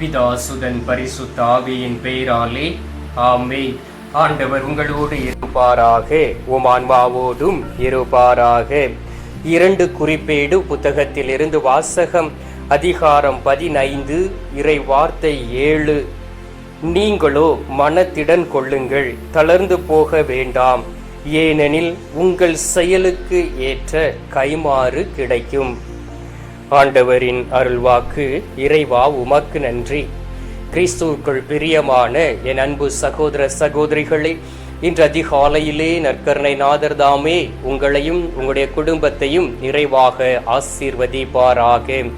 பிதாசுதன் பரிசுத்த ஆவியின் பெயராலே ஆமே ஆண்டவர் உங்களோடு இருப்பாராக உம் இருப்பாராக. இரண்டு குறிப்பேடு புத்தகத்திலிருந்து வாசகம் அதிகாரம் பதினைந்து இறை வார்த்தை ஏழு. நீங்களோ மனத்திடன் கொள்ளுங்கள் தளர்ந்து போக வேண்டாம். ஏனெனில் உங்கள் செயலுக்கு ஏற்ற கைமாறு கிடைக்கும். ஆண்டவரின் அருள்வாக்கு இறைவா உமக்கு நன்றி. கிறிஸ்துவுக்குள் பிரியமான என் அன்பு சகோதர சகோதரிகளே இன்று அதிகாலையிலே நற்கருணை நாதர் தாமே உங்களையும் உங்களுடைய குடும்பத்தையும் நிறைவாக ஆசீர்வதிப்பாராக.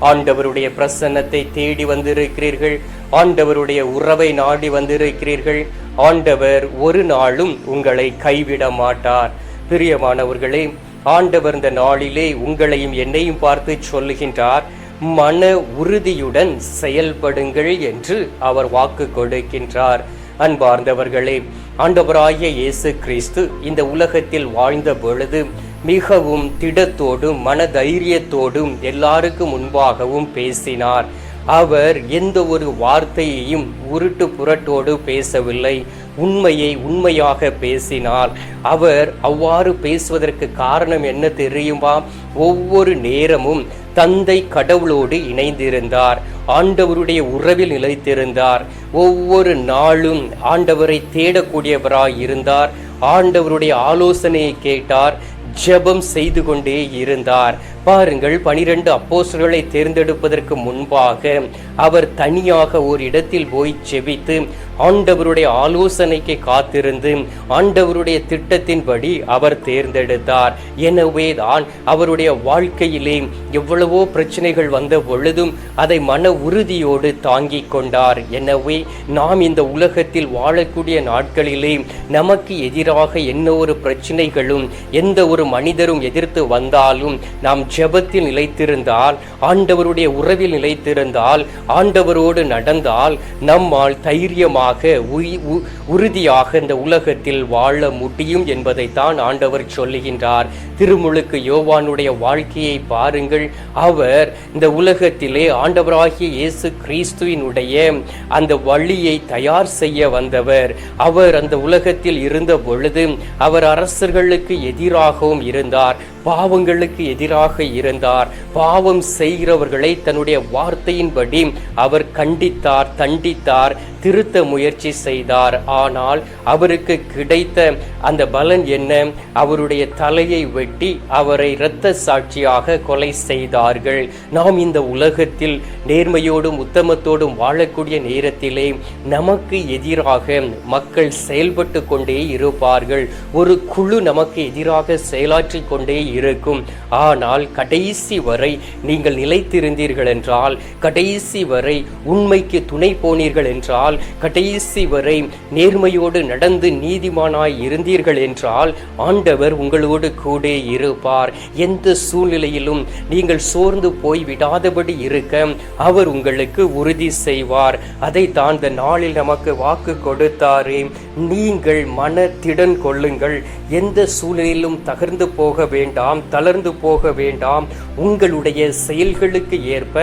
ஆண்டவருடைய பிரசன்னத்தை தேடி வந்திருக்கிறீர்கள் ஆண்டவருடைய உறவை நாடி வந்திருக்கிறீர்கள் ஆண்டவர் ஒரு நாளும் உங்களை கைவிட மாட்டார். பிரியமானவர்களே ஆண்டவர் இந்த நாளிலே உங்களையும் என்னையும் பார்த்து சொல்லுகின்றார் மன உறுதியுடன் செயல்படுங்கள் என்று அவர் வாக்கு கொடுக்கின்றார். அன்பார்ந்தவர்களே ஆண்டவராகிய இயேசு கிறிஸ்து இந்த உலகத்தில் வாழ்ந்த பொழுது மிகவும் திடத்தோடும் மன தைரியத்தோடும் எல்லாருக்கும் முன்பாகவும் பேசினார். அவர் எந்த ஒரு வார்த்தையையும் உருட்டு புரட்டோடு பேசவில்லை. உண்மையை உண்மையாக பேசினார். அவர் அவ்வாறு பேசுவதற்கு காரணம் என்ன தெரியுமா? ஒவ்வொரு நேரமும் தந்தை கடவுளோடு இணைந்திருந்தார். ஆண்டவருடைய உறவில் நிலைத்திருந்தார். ஒவ்வொரு நாளும் ஆண்டவரை தேடக்கூடியவராய் இருந்தார். ஆண்டவருடைய ஆலோசனையை கேட்டார். ஜெபம் செய்து கொண்டே இருந்தார். பாருங்கள் பனிரெண்டு அப்போஸ்தலர்களை தேர்ந்தெடுப்பதற்கு முன்பாக அவர் தனியாக ஒரு இடத்தில் போய் செபித்து ஆண்டவருடைய ஆலோசனைக்கு காத்திருந்து ஆண்டவருடைய திட்டத்தின்படி அவர் தேர்ந்தெடுத்தார். எனவே தான் அவருடைய வாழ்க்கையிலே எவ்வளவோ பிரச்சனைகள் வந்த பொழுதும் அதை மன உறுதியோடு தாங்கி கொண்டார். எனவே நாம் இந்த உலகத்தில் வாழக்கூடிய நாட்களிலே நமக்கு எதிராக என்ன ஒரு பிரச்சனைகளும் எந்த ஒரு மனிதரும் எதிர்த்து வந்தாலும் நாம் ஜெபத்தில் நிலைத்திருந்தால் ஆண்டவருடைய உறவில் நிலைத்திருந்தால் ஆண்டவரோடு நடந்தால் நம்மால் தைரியமாக உ- உறுதியாக இந்த உலகத்தில் வாழ முடியும் என்பதைத்தான் ஆண்டவர் சொல்லுகின்றார். திருமுழுக்கு யோவானுடைய வாழ்க்கையை பாருங்கள். அவர் இந்த உலகத்திலே ஆண்டவராகிய இயேசு கிறிஸ்துவினுடைய அந்த வழியை தயார் செய்ய வந்தவர். அவர் அந்த உலகத்தில் இருந்த பொழுது அவர் அரசர்களுக்கு எதிராகவும் இருந்தார். பாவங்களுக்கு எதிராக இருந்தார். பாவம் செய்கிறவர்களை தன்னுடைய வார்த்தையின்படி அவர் கண்டித்தார் தண்டித்தார். திருத்த முயற்சி செய்தார். ஆனால் அவருக்கு கிடைத்த அந்த பலன் என்ன? அவருடைய தலையை வெட்டி அவரை இரத்த சாட்சியாக கொலை செய்தார்கள். நாம் இந்த உலகத்தில் நேர்மையோடும் உத்தமத்தோடும் வாழக்கூடிய நேரத்திலே நமக்கு எதிராக மக்கள் செயல்பட்டு கொண்டே இருப்பார்கள். ஒரு குழு நமக்கு எதிராக செயலாற்றி கொண்டே இருக்கும். ஆனால் கடைசி வரை நீங்கள் நிலைத்திருந்தீர்கள் என்றால் கடைசி வரை உண்மைக்கு துணை போனீர்கள் என்றால் ஆனால் கடைசி வரை நேர்மையோடு நடந்து நீதிமானாய் இருந்தீர்கள் என்றால் ஆண்டவர் உங்களோடு கூட இருப்பார். எந்த சூழ்நிலையிலும் நீங்கள் சோர்ந்து போய் விடாதபடி இருக்க அவர் உங்களுக்கு உறுதி செய்வார். அதை தான் இந்த நாளில் நமக்கு வாக்கு கொடுத்தாரே. நீங்கள் மன திடன் கொள்ளுங்கள். எந்த சூழ்நிலையிலும் தகர்ந்து போக வேண்டாம் தளர்ந்து போக வேண்டாம். உங்களுடைய செயல்களுக்கு ஏற்ப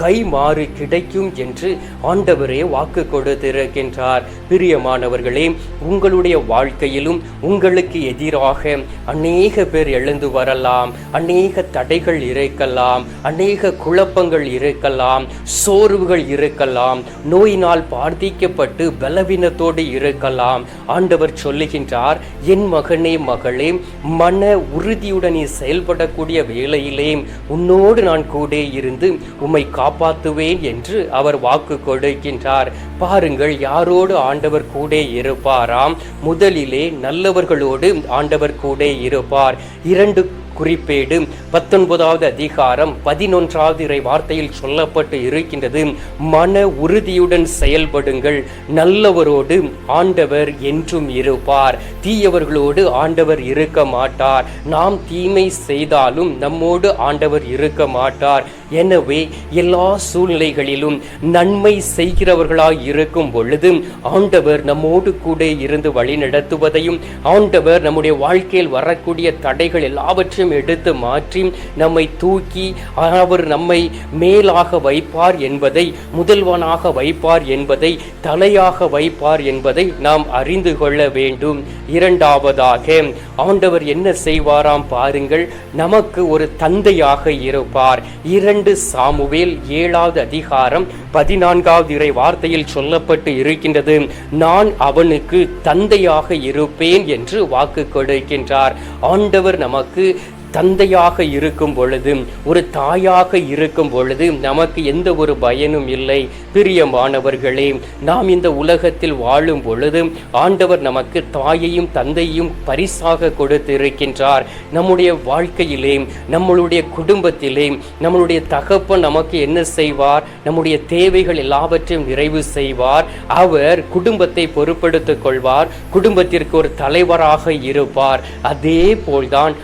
கை மாறு கிடைக்கும் என்று ஆண்டவரே வாக்கு கொடு கொடுத்திருக்கின்றார் பிரியமானவர்களே உங்களுடைய வாழ்க்கையிலும் உங்களுக்கு எதிராக அநேக பேர் எழுந்து வரலாம். அநேக தடைகள் இருக்கலாம். அநேக குழப்பங்கள் இருக்கலாம். சோர்வுகள் இருக்கலாம். நோயினால் பாதிக்கப்பட்டு பலவீனத்தோடு இருக்கலாம். ஆண்டவர் சொல்லுகின்றார் என் மகனே மகளே மன உறுதியுடன் நீ செயல்படக்கூடிய வேளையிலே உன்னோடு நான் கூட இருந்து உம்மை காப்பாற்றுவேன் என்று அவர் வாக்கு கொடுக்கின்றார். பாருங்கள் யாரோடு ஆண்டவர் கூட இருப்பாராம்? முதலிலே நல்லவர்களோடு ஆண்டவர் கூட இருப்பார். இரண்டு குறிப்பேடு. பத்தொன்பதாவது அதிகாரம் பதினொன்றாவது இறை வார்த்தையில் சொல்லப்பட்டு இருக்கின்றது. மன உறுதியுடன் செயல்படுங்கள். நல்லவரோடு ஆண்டவர் என்றும் இருப்பார். தீயவர்களோடு ஆண்டவர் இருக்க மாட்டார். நாம் தீமை செய்தாலும் நம்மோடு ஆண்டவர் இருக்க மாட்டார். எனவே எல்லா சூழ்நிலைகளிலும் நன்மை செய்கிறவர்களாய் இருக்கும் பொழுது ஆண்டவர் நம்மோடு கூட இருந்து வழி நடத்துவதையும் ஆண்டவர் நம்முடைய வாழ்க்கையில் வரக்கூடிய தடைகள் எல்லாவற்றையும் எடுத்து மாற்றி நம்மை தூக்கி அவர் நம்மை மேலாக வைப்பார் என்பதை முதல்வனாக வைப்பார் என்பதை தலையாக வைப்பார் என்பதை நாம் அறிந்து கொள்ள வேண்டும். இரண்டாவதாக ஆண்டவர் என்ன செய்வாராம் பாருங்கள் நமக்கு ஒரு தந்தையாக இருப்பார். இரண்டு சாமுவேல் ஏழாவது அதிகாரம் பதினான்காவது இறை வார்த்தையில் சொல்லப்பட்டு இருக்கின்றது. நான் அவனுக்கு தந்தையாக இருப்பேன் என்று வாக்கு கொடுக்கின்றார். ஆண்டவர் நமக்கு தந்தையாக இருக்கும் பொழுது ஒரு தாயாக இருக்கும் பொழுது நமக்கு எந்த ஒரு பயனும் இல்லை. பிரியமானவர்களே நாம் இந்த உலகத்தில் வாழும் பொழுது ஆண்டவர் நமக்கு தாயையும் தந்தையும் பரிசாக கொடுத்திருக்கின்றார். நம்முடைய வாழ்க்கையிலே நம்மளுடைய குடும்பத்திலே நம்மளுடைய தகப்பன் நமக்கு என்ன செய்வார்? நம்முடைய தேவைகள் எல்லாவற்றையும் நிறைவு செய்வார். அவர் குடும்பத்தை பொறுப்படுத்திக் கொள்வார். குடும்பத்திற்கு ஒரு தலைவராக இருப்பார். அதே போல்தான்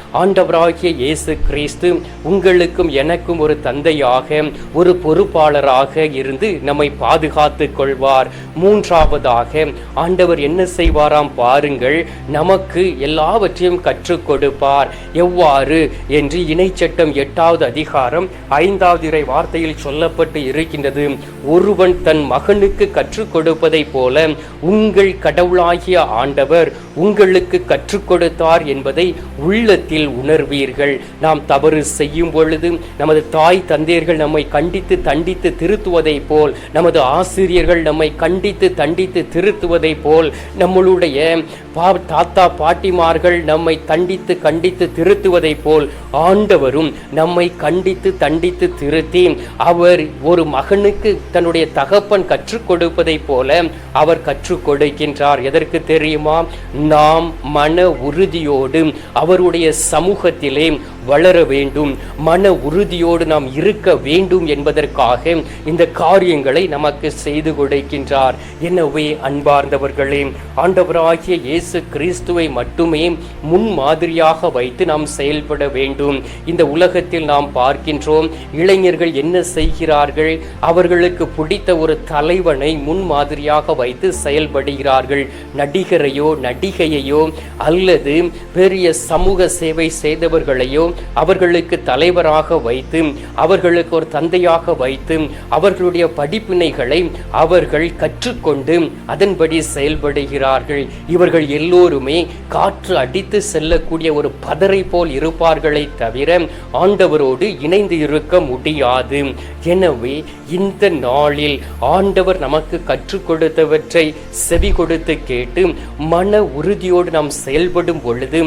ஆண்டவராகிய இயேசு கிறிஸ்து உங்களுக்கும் எனக்கும் ஒரு தந்தையாக ஒரு பொறுப்பாளராக இருந்து நம்மை பாதுகாத்து கொள்வார். மூன்றாவதாக ஆண்டவர் என்ன செய்வாராம் பாருங்கள் நமக்கு எல்லாவற்றையும் கற்றுக் கொடுப்பார். எவ்வாறு? என்று இணைச்சட்டம் எட்டாவது அதிகாரம் ஐந்தாவது இறை வார்த்தையில் சொல்லப்பட்டு இருக்கின்றது. ஒருவன் தன் மகனுக்கு கற்றுக் கொடுப்பதைப் போல உங்கள் கடவுளாகிய ஆண்டவர் உங்களுக்கு கற்றுக் கொடுத்தார் என்பதை உள்ளத்தில் உணர்வீர். செய்வீர்கள் நாம் தவறு செய்யும் பொழுது நமது தாய் தந்தையர்கள் நம்மை கண்டித்து தண்டித்து திருத்துவதை போல் நமது ஆசிரியர்கள் நம்மை கண்டித்து தண்டித்து திருத்துவதை போல் நம்மளுடைய பா தாத்தா பாட்டிமார்கள் நம்மை தண்டித்து கண்டித்து திருத்துவதை போல் ஆண்டவரும் நம்மை கண்டித்து தண்டித்து திருத்தி அவர் ஒரு மகனுக்கு தன்னுடைய தகப்பன் கற்றுக் கொடுப்பதை போல அவர் கற்றுக் கொடுக்கின்றார். எதற்கு தெரியுமா? நாம் மன உறுதியோடு அவருடைய சமூகத்திலே வளர வேண்டும். மன உறுதியோடு நாம் இருக்க வேண்டும் என்பதற்காக இந்த காரியங்களை நமக்கு செய்து கொடுக்கின்றார். எனவே அன்பார்ந்தவர்களே ஆண்டவராகிய இயேசு கிறிஸ்துவை மட்டுமே முன் மாதிரியாக வைத்து நாம் செயல்பட வேண்டும். இந்த உலகத்தில் நாம் பார்க்கின்றோம் இளைஞர்கள் என்ன செய்கிறார்கள்? அவர்களுக்கு பிடித்த ஒரு தலைவனை முன் மாதிரியாக வைத்து செயல்படுகிறார்கள். நடிகரையோ நடிகையையோ அல்லது பெரிய சமூக சேவை செய்தவர்களையோ அவர்களுக்கு தலைவராக வைத்து அவர்களுக்கு ஒரு தந்தையாக வைத்து அவர்களுடைய படிப்பினைகளை அவர்கள் கற்றுக்கொண்டு அதன்படி செயல்படுகிறார்கள். இவர்கள் எல்லோருமே காற்று அடித்து செல்லக்கூடிய ஒரு பதரை போல் இருப்பார்களை தவிர ஆண்டவரோடு இணைந்து இருக்க முடியாது. எனவே இந்த நாளில் ஆண்டவர் நமக்கு கற்றுக் கொடுத்தவற்றை செவி கொடுத்து கேட்டு மன உறுதியோடு நாம் செயல்படும் பொழுது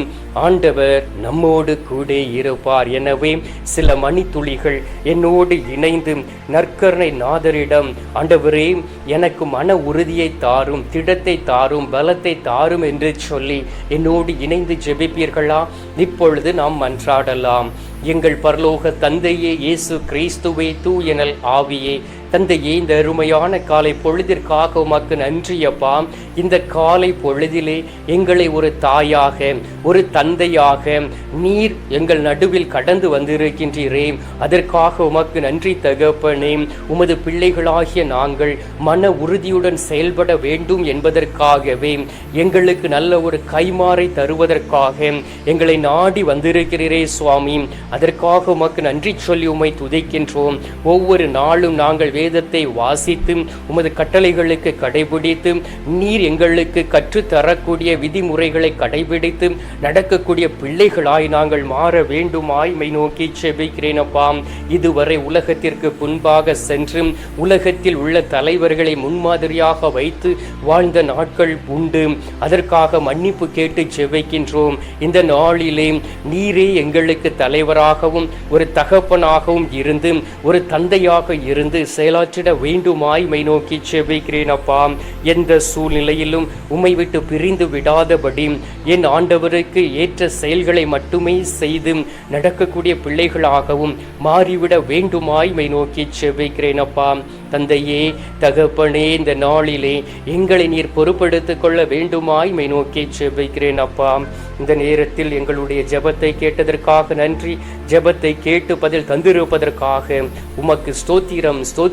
ஆண்டவர் நம்மோடு கூட இருப்பார் எனவே சில மணித்துளிகள் என்னோடு இணைந்து நற்கருணை நாதரிடம் ஆண்டவரே எனக்கு மன உறுதியை தாரும் திடத்தை தாரும் பலத்தை தாரும் என்று சொல்லி என்னோடு இணைந்து ஜெபிப்பீர்களா? இப்பொழுது நாம் மன்றாடலாம். எங்கள் பரலோக தந்தையே இயேசு கிறிஸ்துவே தூயனல் ஆவியே தந்தையே இந்த அருமையான காலை பொழுதிற்காக உமக்கு நன்றியப்பா இந்த காலை பொழுதிலே எங்களை ஒரு தாயாக ஒரு தந்தையாக நீர் எங்கள் நடுவில் கடந்து வந்திருக்கின்றீரே. அதற்காக உமக்கு நன்றி தகப்பனே. உமது பிள்ளைகளாகிய நாங்கள் மன உறுதியுடன் செயல்பட வேண்டும் என்பதற்காகவே எங்களுக்கு நல்ல ஒரு கைமாறை தருவதற்காக எங்களை நாடி வந்திருக்கிறீரே சுவாமி. அதற்காக உமக்கு நன்றி சொல்லி உமை துதிக்கின்றோம். ஒவ்வொரு நாளும் நாங்கள் வேதத்தை வாசித்து உமது கட்டளைகளுக்கு கடைபிடித்து நீர் எங்களுக்கு கற்றுத்தரக்கூடிய விதிமுறைகளை கடைபிடித்து நடக்கக்கூடிய பிள்ளைகளாய் நாங்கள் மாற வேண்டுமாய் மை நோக்கி செபிக்கிறேன் அப்பா. இதுவரை உலகத்திற்கு புண்பாக சென்று உலகத்தில் உள்ள தலைவர்களை முன்மாதிரியாக வைத்து வாழ்ந்த நாட்கள் உண்டு. அதற்காக மன்னிப்பு கேட்டு செபிக்கின்றோம். இந்த நாளிலே நீரே எங்களுக்கு தலைவராகவும் ஒரு தகப்பனாகவும் இருந்து ஒரு தந்தையாக இருந்து செயல் செயலாற்றிட வேண்டுமாய் மை நோக்கி செபிக்கிறேன் அப்பா. எந்த சூழ்நிலையிலும் உம்மை விட்டு பிரிந்து விடாதபடி என் ஆண்டவருக்கு ஏற்ற செயல்களை மட்டுமே செய்து நடக்கக்கூடிய பிள்ளைகளாகவும் மாறிவிட வேண்டுமாய் மை நோக்கி செபிக்கிறேன் அப்பா. தந்தையே தகப்பனே இந்த நாளிலே எங்களை நீர் பொறுப்படுத்திக் கொள்ள வேண்டுமாய் மை நோக்கி செபிக்கிறேன் அப்பா. இந்த நேரத்தில் எங்களுடைய ஜெபத்தை கேட்டதற்காக நன்றி. ஜெபத்தை கேட்டு பதில் தந்திருப்பதற்காக உமக்கு ஸ்தோத்திரம் ஸ்தோத்திரம்.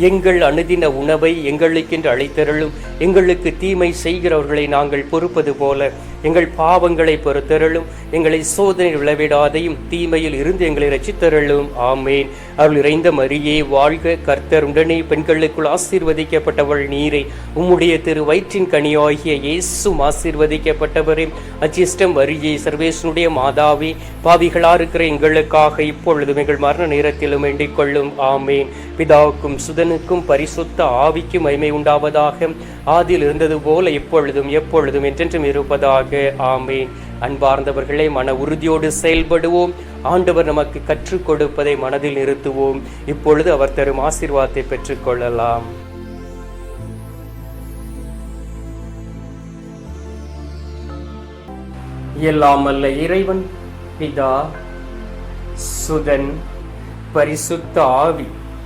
எங்கள் அனுதின உணவை எங்களுக்கென்று அழைத்தருளும். எங்களுக்கு தீமை செய்கிறவர்களை நாங்கள் பொறுப்பது போல எங்கள் பாவங்களை பொறுத்தருளும். எங்களை சோதனை விளைவிடாதையும் தீமையில் இருந்து எங்களை ரசித்தருளும் ஆமேன். அருள் இறைந்த மரியே வாழ்க கர்த்தர். உடனே பெண்களுக்குள் ஆசீர்வதிக்கப்பட்டவள் நீரை. உம்முடைய திரு வயிற்றின் கனியாகிய இயேசும் ஆசீர்வதிக்கப்பட்டவரே. அச்சிஷ்டம் வரியே சர்வேசனுடைய மாதாவே. பாவிகளா இருக்கிற எங்களுக்காக இப்பொழுதும் எங்கள் மரண நேரத்திலும் வேண்டிக் கொள்ளும். ஆமேன். பிதாவுக்கும் சுதனுக்கும் பரிசுத்த ஆவிக்கும் மகிமை உண்டாவதாக. ஆதியில் இருந்தது போல இப்பொழுதும் எப்பொழுதும் என்றென்றும் இருப்பதாக. ஆமேன். அன்பார்ந்தவர்களே மன உறுதியோடு செயல்படுவோம். ஆண்டவர் நமக்கு கற்றுக் கொடுப்பதை மனதில் நிறுத்துவோம். இப்பொழுது அவர் தரும் ஆசீர்வாதத்தை பெற்றுக்கொள்ளலாம் எல்லாம் அல்ல இறைவன் பிதா சுதன் பரிசுத்த ஆவி.